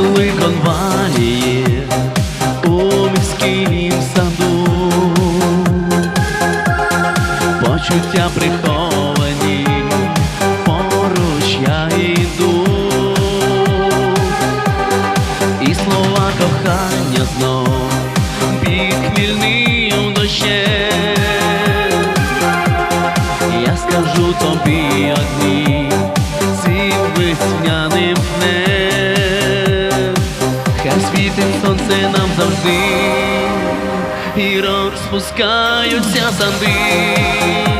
конвалії у міськім саду, почуття приховані, поруч я йду, і слова кохання знов під хмільним дощем. Я скажу тобі одні і розпускаються санди, хай